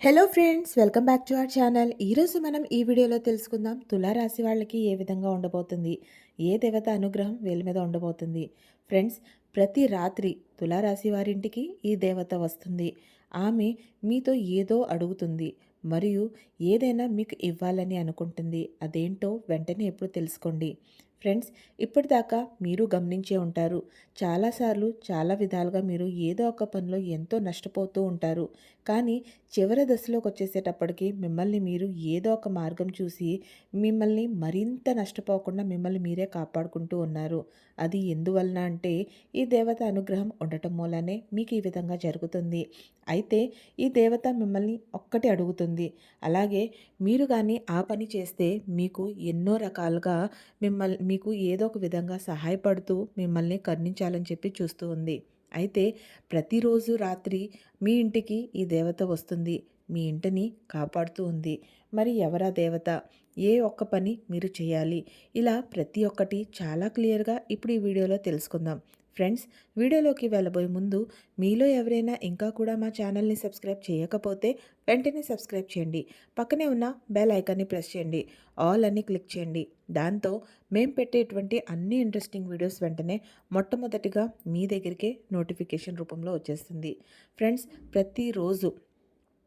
Hello friends welcome back to our channel ఈరోజు మనం ఈ వీడియోలో తెలుసుకుందాం తులారాశి వాళ్ళకి ఏ విధంగా ఉండబోతుంది? ఏ దేవత అనుగ్రహం వీళ్ళ మీద ఉండబోతుంది? ఫ్రెండ్స్ ప్రతి రాత్రి తులారాశి వారింటికి ఈ దేవత వస్తుంది. ఆమె మీతో ఏదో అడుగుతుంది మరియు ఏదైనా మీకు ఇవ్వాలని అనుకుంటుంది. అదేంటో వెంటనే ఎప్పుడు తెలుసుకోండి. ఫ్రెండ్స్ ఇప్పటిదాకా మీరు గమనించే ఉంటారు. చాలాసార్లు చాలా విధాలుగా మీరు ఏదో ఒక పనిలో ఎంతో నష్టపోతూ ఉంటారు. కానీ చివరి దశలోకి వచ్చేసేటప్పటికి మిమ్మల్ని మీరు ఏదో ఒక మార్గం చూసి మిమ్మల్ని మరింత నష్టపోకుండా మిమ్మల్ని మీరే కాపాడుకుంటూ ఉన్నారు. అది ఎందువలన అంటే ఈ దేవత అనుగ్రహం ఉండటం మూలనే మీకు ఈ విధంగా జరుగుతుంది. అయితే ఈ దేవత మిమ్మల్ని ఒక్కటి అడుగుతుంది. అలాగే మీరు కానీ ఆ పని చేస్తే మీకు ఎన్నో రకాలుగా మిమ్మల్ని మీకు ఏదో ఒక విధంగా సహాయపడుతూ మిమ్మల్ని కరుణించాలని చెప్పి చూస్తూ ఉంది. అయితే ప్రతిరోజు రాత్రి మీ ఇంటికి ఈ దేవత వస్తుంది. మీ ఇంటిని కాపాడుతూ ఉంది. మరి ఎవరా దేవత? ఏ ఒక్క పని మీరు చేయాలి? ఇలా ప్రతి ఒక్కటి చాలా క్లియర్గా ఇప్పుడు ఈ వీడియోలో తెలుసుకుందాం. ఫ్రెండ్స్ వీడియోలోకి వెళ్ళబోయే ముందు మీలో ఎవరైనా ఇంకా కూడా మా ఛానల్ని సబ్స్క్రైబ్ చేయకపోతే వెంటనే సబ్స్క్రైబ్ చేయండి. పక్కనే ఉన్న బెల్ ఐకాన్ని ప్రెస్ చేయండి. ఆల్ అని క్లిక్ చేయండి. దాంతో మేము పెట్టేటువంటి అన్ని ఇంట్రెస్టింగ్ వీడియోస్ వెంటనే మొట్టమొదటిగా మీ దగ్గరికే నోటిఫికేషన్ రూపంలో వచ్చేస్తుంది. ఫ్రెండ్స్ ప్రతిరోజు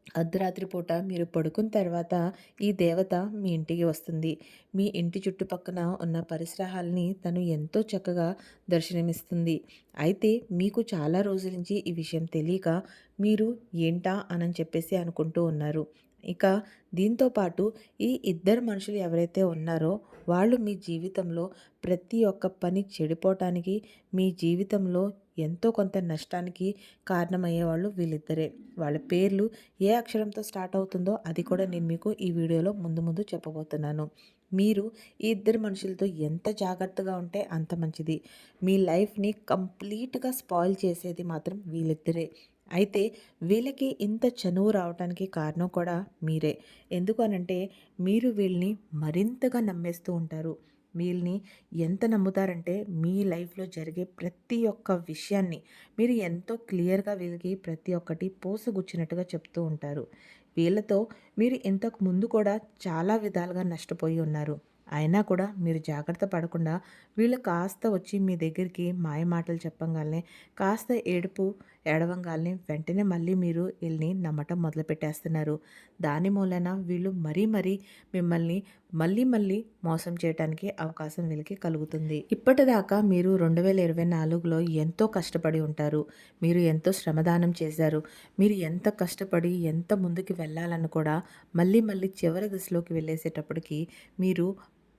అర్ధరాత్రి పూట మీరు పడుకున్న తర్వాత ఈ దేవత మీ ఇంటికి వస్తుంది. మీ ఇంటి చుట్టుపక్కన ఉన్న పరిసరాలని తను ఎంతో చక్కగా దర్శనమిస్తుంది. అయితే మీకు చాలా రోజుల నుంచి ఈ విషయం తెలియక మీరు ఏంటా అని చెప్పేసి అనుకుంటూ ఉన్నారు. ఇక దీంతో పాటు ఈ ఇద్దరు మనుషులు ఎవరైతే ఉన్నారో వాళ్ళు మీ జీవితంలో ప్రతి ఒక్క పని చెడిపోవటానికి మీ జీవితంలో ఎంతో కొంత నష్టానికి కారణమయ్యేవాళ్ళు వీళ్ళిద్దరే. వాళ్ళ పేర్లు ఏ అక్షరంతో స్టార్ట్ అవుతుందో అది కూడా నేను మీకు ఈ వీడియోలో ముందు ముందు చెప్పబోతున్నాను. మీరు ఈ ఇద్దరు మనుషులతో ఎంత జాగ్రత్తగా ఉంటే అంత మంచిది. మీ లైఫ్ని కంప్లీట్గా స్పాయిల్ చేసేది మాత్రం వీళ్ళిద్దరే. అయితే వీళ్ళకి ఇంత చనువు రావడానికి కారణం కూడా మీరే. ఎందుకు అనంటే మీరు వీళ్ళని మరింతగా నమ్మేస్తూ ఉంటారు. వీళ్ళని ఎంత నమ్ముతారంటే మీ లైఫ్లో జరిగే ప్రతి ఒక్క విషయాన్ని మీరు ఎంతో క్లియర్గా వీళ్ళకి ప్రతి ఒక్కటి పోసగుచ్చినట్టుగా చెప్తూ ఉంటారు. వీళ్ళతో మీరు ఇంతకు ముందు కూడా చాలా విధాలుగా నష్టపోయి ఉన్నారు. అయినా కూడా మీరు జాగ్రత్త పడకుండా వీళ్ళు కాస్త వచ్చి మీ దగ్గరికి మాయ మాటలు చెప్పంగానే కాస్త ఏడుపు ఏడవంగాల్ని వెంటనే మళ్ళీ మీరు వీళ్ళని నమ్మటం మొదలుపెట్టేస్తున్నారు. దాని మూలన వీళ్ళు మరీ మరీ మిమ్మల్ని మళ్ళీ మళ్ళీ మోసం చేయడానికి అవకాశం వీళ్ళకి కలుగుతుంది. ఇప్పటిదాకా మీరు రెండు వేల ఇరవై నాలుగులో ఎంతో కష్టపడి ఉంటారు. మీరు ఎంతో శ్రమదానం చేశారు. మీరు ఎంత కష్టపడి ఎంత ముందుకు వెళ్ళాలని కూడా మళ్ళీ మళ్ళీ చివరి దశలోకి వెళ్ళేసేటప్పటికి మీరు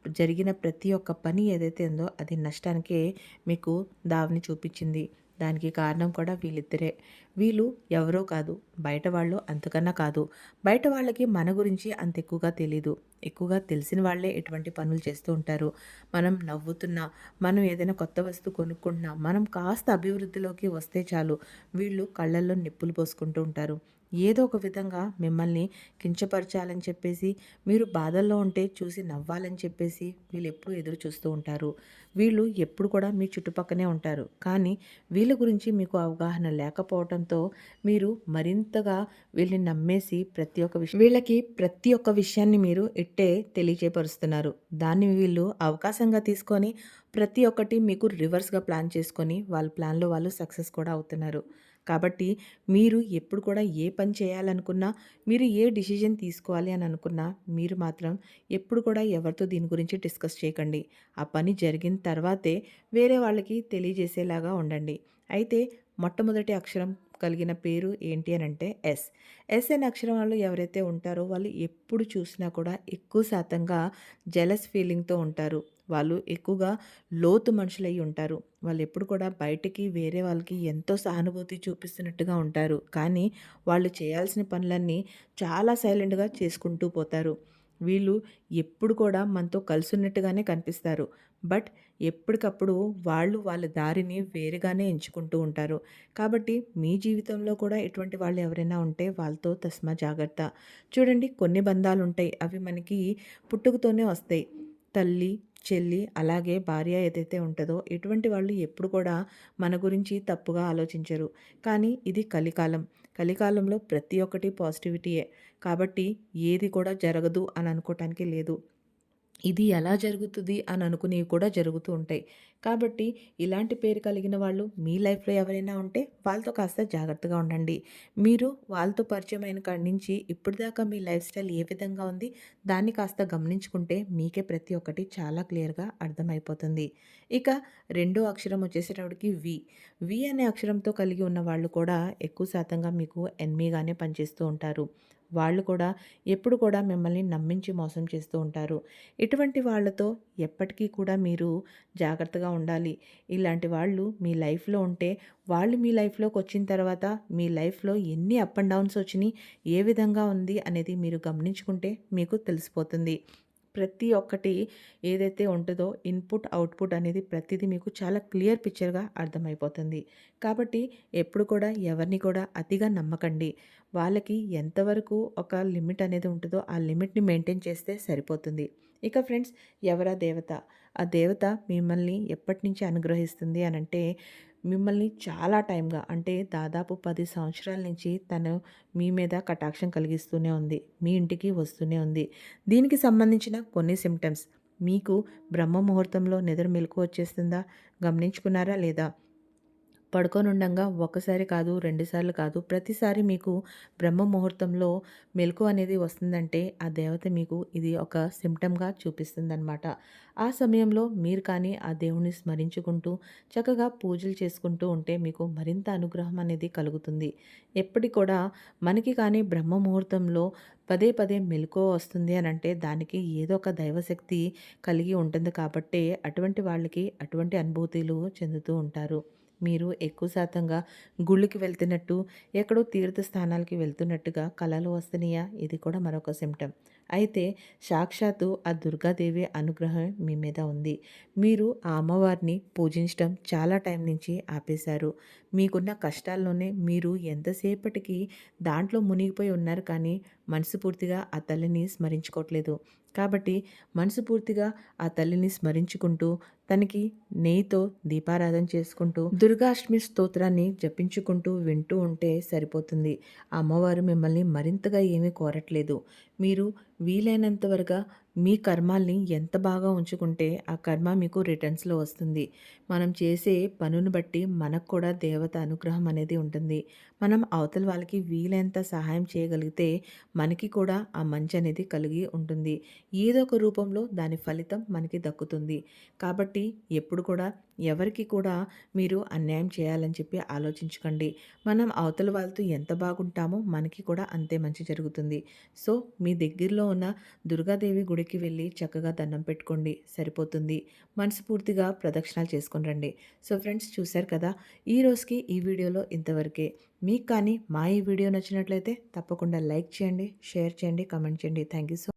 జరిగిన ప్రతి ఒక్క పని ఏదైతే ఉందో అది నష్టానికే మీకు దావని చూపించింది. దానికి కారణం కూడా వీళ్ళిద్దరే. వీళ్ళు ఎవరో కాదు బయట వాళ్ళు అంతకన్నా కాదు. బయట వాళ్ళకి మన గురించి అంత ఎక్కువగా తెలీదు. ఎక్కువగా తెలిసిన వాళ్ళే ఎటువంటి పనులు చేస్తూ ఉంటారు. మనం నవ్వుతున్నా మనం ఏదైనా కొత్త వస్తువు కొనుక్కుంటున్నా మనం కాస్త అభివృద్ధిలోకి వస్తే చాలు. వీళ్ళు కళ్ళల్లో నిప్పులు పోసుకుంటూ ఉంటారు. ఏదో ఒక విధంగా మిమ్మల్ని కించపరచాలని చెప్పేసి మీరు బాధల్లో ఉంటే చూసి నవ్వాలని చెప్పేసి వీళ్ళు ఎప్పుడు ఎదురు చూస్తూ ఉంటారు. వీళ్ళు ఎప్పుడు కూడా మీ చుట్టుపక్కనే ఉంటారు. కానీ వీళ్ళ గురించి మీకు అవగాహన లేకపోవడంతో మీరు మరింతగా వీళ్ళని నమ్మేసి ప్రతి ఒక్క విషయం వీళ్ళకి ప్రతి ఒక్క విషయాన్ని మీరు ఇట్టే తెలియజేపరుస్తున్నారు దాన్ని వీళ్ళు అవకాశంగా తీసుకొని ప్రతి ఒక్కటి మీకు రివర్స్గా ప్లాన్ చేసుకొని వాళ్ళ ప్లాన్లో వాళ్ళు సక్సెస్ కూడా అవుతున్నారు. కాబట్టి మీరు ఎప్పుడు కూడా ఏ పని చేయాలనుకున్నా మీరు ఏ డిసిజన్ తీసుకోవాలి అని అనుకున్నా మీరు మాత్రం ఎప్పుడు కూడా ఎవరితో దీని గురించి డిస్కస్ చేయకండి. ఆ పని జరిగిన తర్వాతే వేరే వాళ్ళకి తెలియజేసేలాగా ఉండండి. అయితే మొట్టమొదటి అక్షరం కలిగిన పేరు ఏంటి అని అంటే ఎస్ ఎస్ అనే అక్షరం వాళ్ళు ఎవరైతే ఉంటారో వాళ్ళు ఎప్పుడు చూసినా కూడా ఎక్కువ శాతంగా జెలస్ ఫీలింగ్తో ఉంటారు. వాళ్ళు ఎక్కువగా లోతు మనుషులై ఉంటారు. వాళ్ళు ఎప్పుడు కూడా బయటికి వేరే వాళ్ళకి ఎంతో సహానుభూతి చూపిస్తున్నట్టుగా ఉంటారు. కానీ వాళ్ళు చేయాల్సిన పనులన్నీ చాలా సైలెంట్గా చేసుకుంటూ పోతారు. వీళ్ళు ఎప్పుడు కూడా మనతో కలిసి ఉన్నట్టుగానే కనిపిస్తారు. బట్ ఎప్పటికప్పుడు వాళ్ళు వాళ్ళ దారిని వేరుగానే ఎంచుకుంటూ ఉంటారు. కాబట్టి మీ జీవితంలో కూడా ఇటువంటి వాళ్ళు ఎవరైనా ఉంటే వాళ్ళతో తస్మా జాగ్రత్త. చూడండి కొన్ని బంధాలు ఉంటాయి అవి మనకి పుట్టుకతోనే వస్తాయి. తల్లి చెల్లి అలాగే భార్య ఏదైతే ఉంటుందో ఇటువంటి వాళ్ళు ఎప్పుడు కూడా మన గురించి తప్పుగా ఆలోచించరు. కానీ ఇది కలికాలం. కలికాలంలో ప్రతి ఒక్కటి పాజిటివిటీయే. కాబట్టి ఏది కూడా జరగదు అని అనుకోవటానికి లేదు. ఇది ఎలా జరుగుతుంది అని అనుకునేవి కూడా జరుగుతూ ఉంటాయి. కాబట్టి ఇలాంటి పేరు కలిగిన వాళ్ళు మీ లైఫ్లో ఎవరైనా ఉంటే వాళ్ళతో కాస్త జాగ్రత్తగా ఉండండి. మీరు వాళ్ళతో పరిచయం అయిన కాడి నుంచి ఇప్పటిదాకా మీ లైఫ్ స్టైల్ ఏ విధంగా ఉంది దాన్ని కాస్త గమనించుకుంటే మీకే ప్రతి ఒక్కటి చాలా క్లియర్గా అర్థమైపోతుంది. ఇక రెండో అక్షరం వచ్చేసేటప్పటికి వి. వి అనే అక్షరంతో కలిగి ఉన్న వాళ్ళు కూడా ఎక్కువ శాతంగా మీకు ఎన్మీగానే పనిచేస్తూ ఉంటారు. వాళ్ళు కూడా ఎప్పుడు కూడా మిమ్మల్ని నమ్మించి మోసం చేస్తూ ఉంటారు. ఇటువంటి వాళ్ళతో ఎప్పటికీ కూడా మీరు జాగ్రత్తగా ఉండాలి. ఇలాంటి వాళ్ళు మీ లైఫ్లో ఉంటే వాళ్ళు మీ లైఫ్లోకి వచ్చిన తర్వాత మీ లైఫ్లో ఎన్ని అప్ అండ్ డౌన్స్ వచ్చినాయి ఏ విధంగా ఉంది అనేది మీరు గమనించుకుంటే మీకు తెలిసిపోతుంది. ప్రతి ఒక్కటి ఏదైతే ఉంటుందో ఇన్పుట్ అవుట్పుట్ అనేది ప్రతిదీ మీకు చాలా క్లియర్ పిక్చర్గా అర్థమైపోతుంది. కాబట్టి ఎప్పుడు కూడా ఎవరిని కూడా అతిగా నమ్మకండి. వాళ్ళకి ఎంతవరకు ఒక లిమిట్ అనేది ఉంటుందో ఆ లిమిట్ని మెయింటైన్ చేస్తే సరిపోతుంది. ఇక ఫ్రెండ్స్ ఎవరా దేవత? ఆ దేవత మిమ్మల్ని ఎప్పటి నుంచి అనుగ్రహిస్తుంది అని అంటే మిమ్మల్ని చాలా టైంగా అంటే దాదాపు పది సంవత్సరాల నుంచి తను మీ మీద కటాక్షం కలిగిస్తూనే ఉంది మీ ఇంటికి వస్తూనే ఉంది. దీనికి సంబంధించిన కొన్ని సిమ్టమ్స్ మీకు బ్రహ్మ ముహూర్తంలో నిద్ర మెలకు వచ్చేస్తుందా? గమనించుకున్నారా లేదా? పడుకోనుండంగా ఒకసారి కాదు రెండుసార్లు కాదు ప్రతిసారి మీకు బ్రహ్మ ముహూర్తంలో మెలకు అనేది వస్తుందంటే ఆ దేవత మీకు ఇది ఒక సిమ్టమ్గా చూపిస్తుందన్నమాట. ఆ సమయంలో మీరు కానీ ఆ దేవుణ్ణి స్మరించుకుంటూ చక్కగా పూజలు చేసుకుంటూ ఉంటే మీకు మరింత అనుగ్రహం అనేది కలుగుతుంది. ఎప్పటి కూడా మనకి కానీ బ్రహ్మ ముహూర్తంలో పదే పదే మెలకు వస్తుంది అని అంటే దానికి ఏదో ఒక దైవశక్తి కలిగి ఉంటుంది కాబట్టి అటువంటి వాళ్ళకి అటువంటి అనుభూతులు చెందుతూ ఉంటారు. మీరు ఎక్కువ శాతంగా గుళ్ళకి వెళ్తున్నట్టు ఎక్కడో తీర్థ స్థానాలకి వెళ్తున్నట్టుగా కళలు వస్తున్నాయా? ఇది కూడా మరొక సిమ్టమ్ అయితే సాక్షాత్తు ఆ దుర్గాదేవి అనుగ్రహం మీ మీద ఉంది. మీరు ఆ అమ్మవారిని పూజించడం చాలా టైం నుంచి ఆపేశారు. మీకున్న కష్టాల్లోనే మీరు ఎంతసేపటికి దాంట్లో మునిగిపోయి ఉన్నారు కానీ మనసు పూర్తిగా ఆ తల్లిని స్మరించుకోవట్లేదు. కాబట్టి మనసు పూర్తిగా ఆ తల్లిని స్మరించుకుంటూ తనకి నెయ్యితో దీపారాధన చేసుకుంటూ దుర్గాష్టమి స్తోత్రాన్ని జపించుకుంటూ వింటూ ఉంటే సరిపోతుంది. అమ్మవారు మిమ్మల్ని మరింతగా ఏమీ కోరట్లేదు. మీరు వీలైనంత వరకు మీ కర్మాల్ని ఎంత బాగా ఉంచుకుంటే ఆ కర్మ మీకు రిటర్న్స్లో వస్తుంది. మనం చేసే పనుని బట్టి మనకు కూడా దేవత అనుగ్రహం అనేది ఉంటుంది. మనం అవతల వాళ్ళకి వీలైనంత సహాయం చేయగలిగితే మనకి కూడా ఆ మంచి అనేది కలిగి ఉంటుంది. ఏదో ఒక రూపంలో దాని ఫలితం మనకి దక్కుతుంది. కాబట్టి ఎప్పుడు కూడా ఎవరికి కూడా మీరు అన్యాయం చేయాలని చెప్పి ఆలోచించకండి. మనం అవతల వాళ్ళతో ఎంత బాగుంటామో మనకి కూడా అంతే మంచి జరుగుతుంది. సో మీ దగ్గరలో ఉన్న దుర్గాదేవి గుడి గుడికి వెళ్ళి చక్కగా దండం పెట్టుకోండి. సరిపోతుంది. మనస్ఫూర్తిగా ప్రదక్షిణాలు చేసుకుని రండి. సో ఫ్రెండ్స్ చూశారు కదా ఈ రోజుకి ఈ వీడియోలో ఇంతవరకే. మీకు కానీ మా ఈ వీడియో నచ్చినట్లయితే తప్పకుండా లైక్ చేయండి షేర్ చేయండి కమెంట్ చేయండి. Thank you so